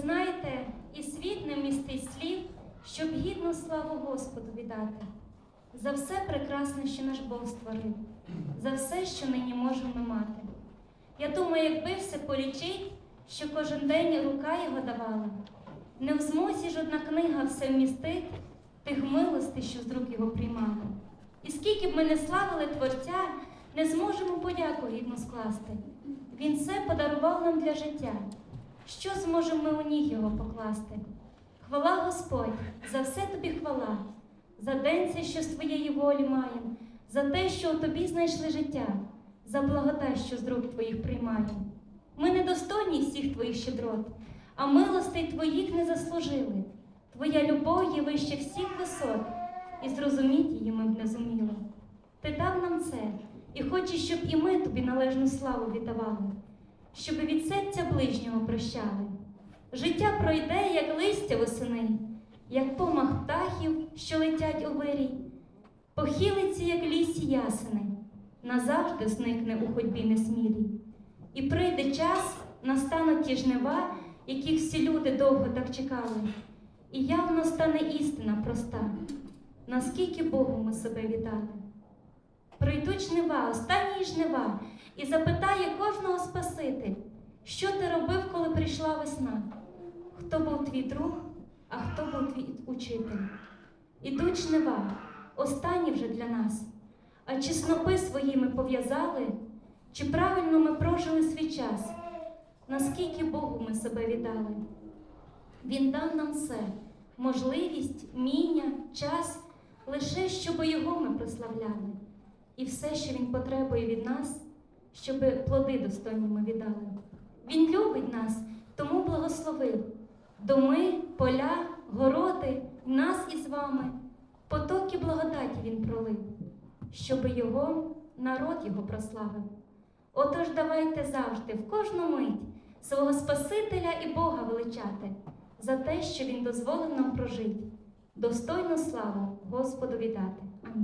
знаєте, і світ не містить слів, щоб гідну славу Господу віддати. За все прекрасне, що наш Бог створив, за все, що нині можемо мати. Я думаю, якби все полічить, що кожен день рука його давала, не в змозі жодна книга все вмістить тих милостей, що з рук його приймали. І скільки б ми не славили Творця, не зможемо подяку гідно скласти. Він все подарував нам для життя. Що зможемо ми у ніг його покласти? Хвала Господь, за все тобі хвала, за день цей, що з твоєї волі маєм, за те, що у тобі знайшли життя, за благодать, що з рук твоїх приймаємо. Ми недостойні всіх твоїх щедрот, а милостей твоїх не заслужили. Твоя любов є вище всіх висот, і зрозуміти її ми б не зуміли. Ти дав нам це, і хочеш, щоб і ми тобі належну славу віддавали, щоб від серця ближнього прощали. Життя пройде, як листя восени, як помах птахів, що летять у вирій, похилиться, як лісі ясени, назавжди зникне у ходьбі несмілій. І прийде час, настануть ті жнива, яких всі люди довго так чекали, і явно стане істина проста, наскільки Богу ми себе віддали. Прийдуть жнива, останні жнива, і запитає кожного Спаситель, що ти робив, коли прийшла весна? Хто був твій друг, а хто був твій учитель? Ідуть жнива, останні вже для нас. А чи снопи своїми пов'язали, чи правильно ми прожили свій час? Наскільки Богу ми себе віддали? Він дав нам все, можливість, міння, час, лише щоб його ми прославляли, і все, що він потребує від нас, щоб плоди достойні ми віддали. Він любить нас, тому благословив доми, поля, городи, нас із вами, потоки благодаті він пролив, щоб його народ його прославив. Отож, давайте завжди, в кожну мить, свого Спасителя і Бога величати за те, що Він дозволив нам прожити, достойну славу Господу віддати. Амінь.